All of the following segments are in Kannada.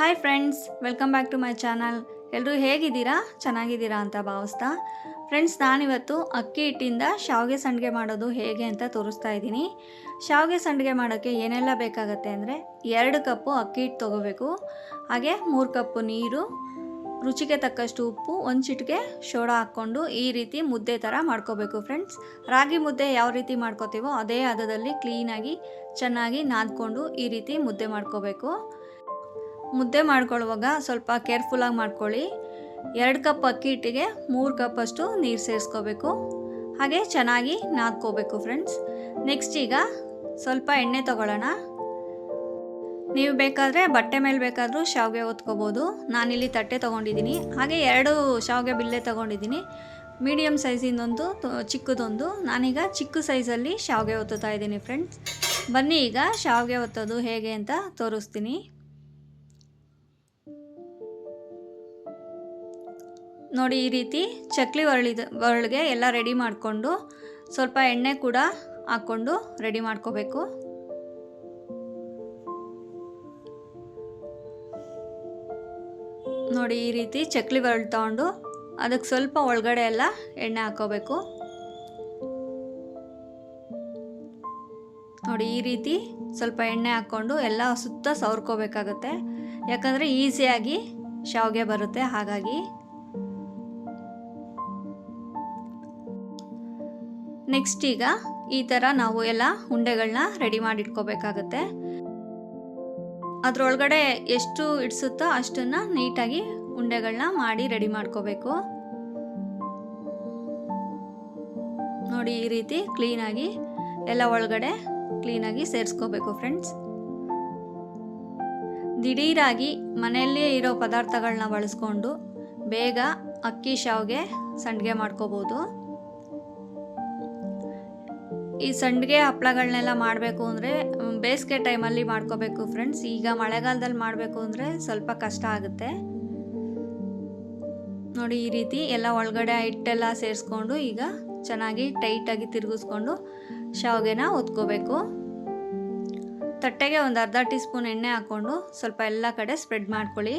Hi friends welcome back to my channel ಎಲ್ಲರೂ ಹೇಗಿದ್ದೀರಾ? ಚೆನ್ನಾಗಿದ್ದೀರಾ ಅಂತ ಭಾವಿಸ್ತಾ. ಫ್ರೆಂಡ್ಸ್ ನಾನಿವತ್ತು ಅಕ್ಕಿ ಹಿಟ್ಟಿಂದ ಶಾವಿಗೆ ಸಂಡಿಗೆ ಮಾಡೋದು ಹೇಗೆ ಅಂತ ತೋರಿಸ್ತಾ ಇದ್ದೀನಿ. ಶಾವಿಗೆ ಸಂಡಿಗೆ ಮಾಡೋಕ್ಕೆ ಏನೆಲ್ಲ ಬೇಕಾಗತ್ತೆ ಅಂದರೆ ಎರಡು ಕಪ್ಪು ಅಕ್ಕಿ ಹಿಟ್ಟು ತೊಗೋಬೇಕು. ಹಾಗೆ ಮೂರು ಕಪ್ಪು ನೀರು, ರುಚಿಗೆ ತಕ್ಕಷ್ಟು ಉಪ್ಪು, ಒಂದು ಚಿಟಿಕೆ ಶೋಡಾ ಹಾಕ್ಕೊಂಡು ಈ ರೀತಿ ಮುದ್ದೆ ಥರ ಮಾಡ್ಕೋಬೇಕು ಫ್ರೆಂಡ್ಸ್ ರಾಗಿ ಮುದ್ದೆ ಯಾವ ರೀತಿ ಮಾಡ್ಕೋತೀವೋ ಅದೇ ಹದದಲ್ಲಿ ಕ್ಲೀನಾಗಿ ಚೆನ್ನಾಗಿ ನಾದ್ಕೊಂಡು ಈ ರೀತಿ ಮುದ್ದೆ ಮಾಡ್ಕೋಬೇಕು. ಮುದ್ದೆ ಮಾಡ್ಕೊಳ್ಳುವಾಗ ಸ್ವಲ್ಪ ಕೇರ್ಫುಲ್ಲಾಗಿ ಮಾಡ್ಕೊಳ್ಳಿ. ಎರಡು ಕಪ್ ಅಕ್ಕಿ ಹಿಟ್ಟಿಗೆ ಮೂರು ಕಪ್ಪಷ್ಟು ನೀರು ಸೇರಿಸ್ಕೋಬೇಕು. ಹಾಗೆ ಚೆನ್ನಾಗಿ ನಾದ್ಕೋಬೇಕು ಫ್ರೆಂಡ್ಸ್ ನೆಕ್ಸ್ಟ್ ಈಗ ಸ್ವಲ್ಪ ಎಣ್ಣೆ ತಗೊಳ್ಳೋಣ. ನೀವು ಬೇಕಾದರೆ ಬಟ್ಟೆ ಮೇಲೆ ಬೇಕಾದರೂ ಶಾವಿಗೆ ಹೊತ್ಕೋಬೋದು. ನಾನಿಲ್ಲಿ ತಟ್ಟೆ ತೊಗೊಂಡಿದ್ದೀನಿ. ಹಾಗೆ ಎರಡು ಶಾವಿಗೆ ಬಿಲ್ಲೆ ತೊಗೊಂಡಿದ್ದೀನಿ. ಮೀಡಿಯಮ್ ಸೈಜಿಂದೊಂದು ಚಿಕ್ಕದೊಂದು. ನಾನೀಗ ಚಿಕ್ಕ ಸೈಜಲ್ಲಿ ಶಾವಿಗೆ ಒತ್ತುತ್ತಾ ಇದ್ದೀನಿ ಫ್ರೆಂಡ್ಸ್ ಬನ್ನಿ ಈಗ ಶಾವಿಗೆ ಒತ್ತೋದು ಹೇಗೆ ಅಂತ ತೋರಿಸ್ತೀನಿ. ನೋಡಿ ಈ ರೀತಿ ಚಕ್ಲಿ ಒರಳಿದ, ಒರಳಿಗೆ ಎಲ್ಲ ರೆಡಿ ಮಾಡಿಕೊಂಡು ಸ್ವಲ್ಪ ಎಣ್ಣೆ ಕೂಡ ಹಾಕ್ಕೊಂಡು ರೆಡಿ ಮಾಡ್ಕೋಬೇಕು. ನೋಡಿ ಈ ರೀತಿ ಚಕ್ಲಿ ಒರಳು ತಗೊಂಡು ಅದಕ್ಕೆ ಸ್ವಲ್ಪ ಒಳಗಡೆ ಎಲ್ಲ ಎಣ್ಣೆ ಹಾಕೋಬೇಕು. ನೋಡಿ ಈ ರೀತಿ ಸ್ವಲ್ಪ ಎಣ್ಣೆ ಹಾಕ್ಕೊಂಡು ಎಲ್ಲ ಸುತ್ತ ಸವರ್ಕೋಬೇಕಾಗತ್ತೆ. ಯಾಕಂದರೆ ಈಸಿಯಾಗಿ ಶಾವಿಗೆ ಬರುತ್ತೆ, ಹಾಗಾಗಿ ನೆಕ್ಸ್ಟ್ ಈಗ ಈ ಥರ ನಾವು ಎಲ್ಲ ಉಂಡೆಗಳನ್ನ ರೆಡಿ ಮಾಡಿ ಇಟ್ಕೋಬೇಕಾಗತ್ತೆ ಅದರೊಳಗಡೆ ಎಷ್ಟು ಇಡಿಸುತ್ತೋ ಅಷ್ಟನ್ನು ನೀಟಾಗಿ ಉಂಡೆಗಳನ್ನ ಮಾಡಿ ರೆಡಿ ಮಾಡ್ಕೋಬೇಕು. ನೋಡಿ ಈ ರೀತಿ ಕ್ಲೀನಾಗಿ ಎಲ್ಲ ಒಳಗಡೆ ಕ್ಲೀನಾಗಿ ಸೇರಿಸ್ಕೋಬೇಕು ಫ್ರೆಂಡ್ಸ್ ದಿಢೀರಾಗಿ ಮನೆಯಲ್ಲೇ ಇರೋ ಪದಾರ್ಥಗಳನ್ನ ಬಳಸ್ಕೊಂಡು ಬೇಗ ಅಕ್ಕಿ, ಶಾವ್ಗೆ, ಸಂಡಿಗೆ ಮಾಡ್ಕೋಬೋದು. ಈ ಸಂಡಿಗೆ ಹಪ್ಪಳಗಳನ್ನೆಲ್ಲ ಮಾಡಬೇಕು ಅಂದರೆ ಬೇಸಿಗೆ ಟೈಮಲ್ಲಿ ಮಾಡ್ಕೋಬೇಕು ಫ್ರೆಂಡ್ಸ್. ಈಗ ಮಳೆಗಾಲದಲ್ಲಿ ಮಾಡಬೇಕು ಅಂದರೆ ಸ್ವಲ್ಪ ಕಷ್ಟ ಆಗುತ್ತೆ. ನೋಡಿ, ಈ ರೀತಿ ಎಲ್ಲ ಒಳಗಡೆ ಹಿಟ್ಟೆಲ್ಲ ಸೇರಿಸ್ಕೊಂಡು ಈಗ ಚೆನ್ನಾಗಿ ಟೈಟಾಗಿ ತಿರುಗಿಸ್ಕೊಂಡು ಶಾವಿಗೆನ ಒತ್ಕೋಬೇಕು ತಟ್ಟೆಗೆ ಒಂದು ಅರ್ಧ ಟೀ ಸ್ಪೂನ್ ಎಣ್ಣೆ ಹಾಕ್ಕೊಂಡು ಸ್ವಲ್ಪ ಎಲ್ಲ ಕಡೆ ಸ್ಪ್ರೆಡ್ ಮಾಡ್ಕೊಳ್ಳಿ.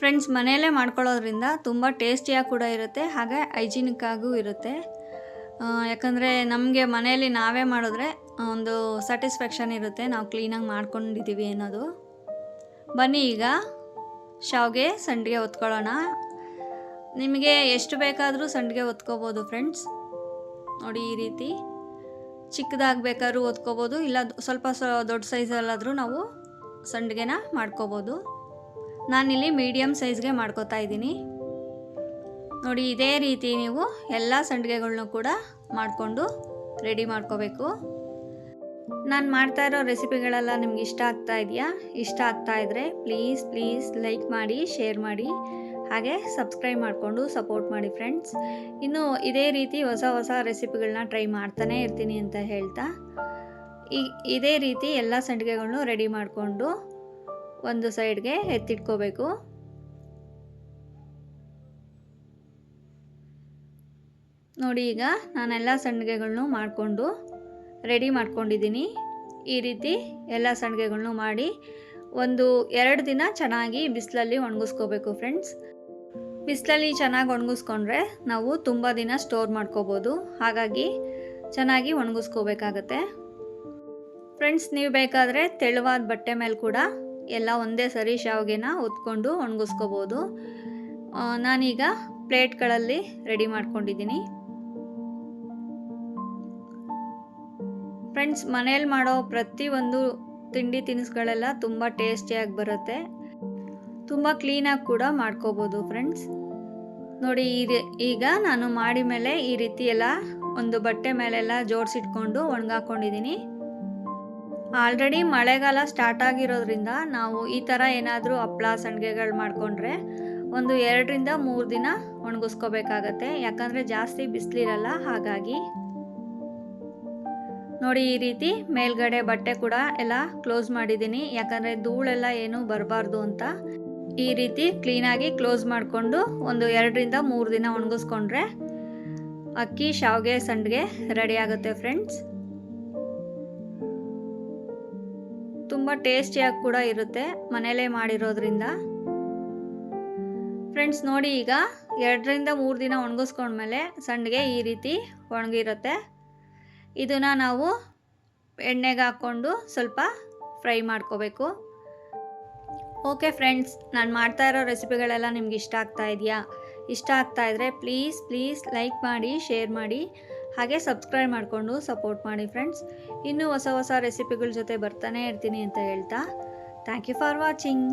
ಫ್ರೆಂಡ್ಸ್, ಮನೆಯಲ್ಲೇ ಮಾಡ್ಕೊಳ್ಳೋದ್ರಿಂದ ತುಂಬ ಟೇಸ್ಟಿಯಾಗಿ ಕೂಡ ಇರುತ್ತೆ, ಹಾಗೆ ಹೈಜೀನಿಕ್ಕಾಗೂ ಇರುತ್ತೆ. ಯಾಕಂದರೆ ನಮಗೆ ಮನೆಯಲ್ಲಿ ನಾವೇ ಮಾಡಿದ್ರೆ ಒಂದು ಸ್ಯಾಟಿಸ್ಫ್ಯಾಕ್ಷನ್ ಇರುತ್ತೆ. ನಾವು ಕ್ಲೀನಾಗಿ ಮಾಡ್ಕೊಂಡಿದ್ದೀವಿ ಅನ್ನೋದು. ಬನ್ನಿ ಈಗ, ಶಾವ್ಗೆ ಸಂಡಿಗೆ ಹೊತ್ಕೊಳ್ಳೋಣ. ನಿಮಗೆ ಎಷ್ಟು ಬೇಕಾದರೂ ಸಂಡಿಗೆ ಹೊತ್ಕೋಬೋದು ಫ್ರೆಂಡ್ಸ್ ನೋಡಿ ಈ ರೀತಿ. ಚಿಕ್ಕದಾಗಿ ಬೇಕಾದ್ರೂ ಹೊತ್ಕೋಬೋದು, ಇಲ್ಲ ಸ್ವಲ್ಪ ಸ, ದೊಡ್ಡ ಸೈಜಲ್ಲಾದರೂ ನಾವು ಸಂಡಿಗೆನ ಮಾಡ್ಕೋಬೋದು. ನಾನಿಲ್ಲಿ ಮೀಡಿಯಮ್ ಸೈಜ್ಗೆ ಮಾಡ್ಕೋತಾ ಇದ್ದೀನಿ. ನೋಡಿ, ಇದೇ ರೀತಿ ನೀವು ಎಲ್ಲ ಸಂಡಿಗೆಗಳ್ನೂ ಕೂಡ ಮಾಡಿಕೊಂಡು ರೆಡಿ ಮಾಡ್ಕೋಬೇಕು. ನಾನು ಮಾಡ್ತಾ ಇರೋ ರೆಸಿಪಿಗಳೆಲ್ಲ ನಿಮ್ಗೆ ಇಷ್ಟ ಆಗ್ತಾ ಇದೆಯಾ? ಇಷ್ಟ ಆಗ್ತಾ ಇದ್ದರೆ ಪ್ಲೀಸ್ ಪ್ಲೀಸ್ ಲೈಕ್ ಮಾಡಿ ಶೇರ್ ಮಾಡಿ. ಹಾಗೆ ಸಬ್ಸ್ಕ್ರೈಬ್ ಮಾಡಿಕೊಂಡು ಸಪೋರ್ಟ್ ಮಾಡಿ ಫ್ರೆಂಡ್ಸ್ ಇನ್ನು ಇದೇ ರೀತಿ ಹೊಸ ಹೊಸ ರೆಸಿಪಿಗಳನ್ನ ಟ್ರೈ ಮಾಡ್ತಾನೇ ಇರ್ತೀನಿ ಅಂತ ಹೇಳ್ತಾ. ಈ, ಇದೇ ರೀತಿ ಎಲ್ಲ ಸಂಡಿಗೆಗಳ್ನೂ ರೆಡಿ ಮಾಡಿಕೊಂಡು ಒಂದು ಸೈಡ್ಗೆ ಎತ್ತಿಟ್ಕೋಬೇಕು. ನೋಡಿ ಈಗ ನಾನೆಲ್ಲ ಸಂಡಿಗೆಗಳನ್ನೂ ಮಾಡಿಕೊಂಡು ರೆಡಿ ಮಾಡ್ಕೊಂಡಿದ್ದೀನಿ. ಈ ರೀತಿ ಎಲ್ಲ ಸಂಡಿಗೆಗಳ್ನೂ ಮಾಡಿ ಒಂದು ಎರಡು ದಿನ ಚೆನ್ನಾಗಿ ಬಿಸಿಲಲ್ಲಿ ಒಣಗಿಸ್ಕೋಬೇಕು ಫ್ರೆಂಡ್ಸ್. ಬಿಸಿಲಲ್ಲಿ ಚೆನ್ನಾಗಿ ಒಣಗಿಸ್ಕೊಂಡ್ರೆ ನಾವು ತುಂಬ ದಿನ ಸ್ಟೋರ್ ಮಾಡ್ಕೋಬೋದು. ಹಾಗಾಗಿ ಚೆನ್ನಾಗಿ ಒಣಗಿಸ್ಕೋಬೇಕಾಗತ್ತೆ. ಫ್ರೆಂಡ್ಸ್, ನೀವು ಬೇಕಾದರೆ ತೆಳುವಾದ ಬಟ್ಟೆ ಮೇಲೆ ಕೂಡ ಎಲ್ಲ ಒಂದೇ ಸರಿ ಶಾವಿಗೆನ ಹೊತ್ಕೊಂಡು ಒಣಗಿಸ್ಕೋಬೋದು. ನಾನೀಗ ಪ್ಲೇಟ್ಗಳಲ್ಲಿ ರೆಡಿ ಮಾಡ್ಕೊಂಡಿದ್ದೀನಿ. ಫ್ರೆಂಡ್ಸ್ ಮನೇಲಿ ಮಾಡೋ ಪ್ರತಿಯೊಂದು ತಿಂಡಿ ತಿನಿಸುಗಳೆಲ್ಲ ತುಂಬ ಟೇಸ್ಟಿಯಾಗಿ ಬರುತ್ತೆ. ತುಂಬ ಕ್ಲೀನಾಗಿ ಕೂಡ ಮಾಡ್ಕೋಬೋದು ಫ್ರೆಂಡ್ಸ್ ನೋಡಿ ಈಗ ನಾನು ಮಾಡಿ ಮೇಲೆ ಈ ರೀತಿ ಎಲ್ಲ ಒಂದು ಬಟ್ಟೆ ಮೇಲೆಲ್ಲ ಜೋಡಿಸಿಟ್ಕೊಂಡು ಒಣಗಾಕೊಂಡಿದ್ದೀನಿ ಆಲ್ರೆಡಿ ಮಳೆಗಾಲ ಸ್ಟಾರ್ಟ್ ಆಗಿರೋದ್ರಿಂದ ನಾವು ಈ ಥರ ಏನಾದರೂ ಹಪ್ಪಳ ಸಂಡಿಗೆಗಳು ಮಾಡಿಕೊಂಡ್ರೆ ಒಂದು ಎರಡರಿಂದ ಮೂರು ದಿನ ಒಣಗಿಸ್ಕೋಬೇಕಾಗತ್ತೆ. ಯಾಕಂದರೆ ಜಾಸ್ತಿ ಬಿಸಿಲಿರಲ್ಲ, ಹಾಗಾಗಿ ನೋಡಿ ಈ ರೀತಿ ಮೇಲ್ಗಡೆ ಬಟ್ಟೆ ಕೂಡ ಎಲ್ಲ ಕ್ಲೋಸ್ ಮಾಡಿದ್ದೀನಿ. ಯಾಕಂದರೆ ಧೂಳೆಲ್ಲ ಏನು ಬರಬಾರ್ದು ಅಂತ. ಈ ರೀತಿ ಕ್ಲೀನಾಗಿ ಕ್ಲೋಸ್ ಮಾಡಿಕೊಂಡು ಒಂದು ಎರಡರಿಂದ ಮೂರು ದಿನ ಒಣಗಿಸ್ಕೊಂಡ್ರೆ ಅಕ್ಕಿ, ಶಾವಿಗೆ, ಸಂಡಿಗೆ ರೆಡಿ ಆಗುತ್ತೆ ಫ್ರೆಂಡ್ಸ್ ತುಂಬ ಟೇಸ್ಟಿಯಾಗಿ ಕೂಡ ಇರುತ್ತೆ ಮನೇಲೇ ಮಾಡಿರೋದ್ರಿಂದ. ಫ್ರೆಂಡ್ಸ್ ನೋಡಿ ಈಗ ಎರಡರಿಂದ ಮೂರು ದಿನ ಒಣಗಿಸ್ಕೊಂಡ್ಮೇಲೆ ಸಂಡಿಗೆ ಈ ರೀತಿ ಒಣಗಿರುತ್ತೆ. ಇದನ್ನು ನಾವು ಎಣ್ಣೆಗೆ ಹಾಕ್ಕೊಂಡು ಸ್ವಲ್ಪ ಫ್ರೈ ಮಾಡ್ಕೋಬೇಕು. ಓಕೆ ಫ್ರೆಂಡ್ಸ್, ನಾನು ಮಾಡ್ತಾ ಇರೋ ರೆಸಿಪಿಗಳೆಲ್ಲ ನಿಮ್ಗೆ ಇಷ್ಟ ಆಗ್ತಾ ಇದೆಯಾ? ಇಷ್ಟ ಆಗ್ತಾ ಇದ್ದರೆ ಪ್ಲೀಸ್ ಪ್ಲೀಸ್ ಲೈಕ್ ಮಾಡಿ, ಶೇರ್ ಮಾಡಿ, ಹಾಗೆ ಸಬ್ಸ್ಕ್ರೈಬ್ ಮಾಡಿಕೊಂಡು ಸಪೋರ್ಟ್ ಮಾಡಿ ಫ್ರೆಂಡ್ಸ್. ಇನ್ನೂ ಹೊಸ ಹೊಸ ರೆಸಿಪಿಗಳ ಜೊತೆ ಬರ್ತಾನೆ ಇರ್ತೀನಿ ಅಂತ ಹೇಳ್ತಾ. Thank you for watching.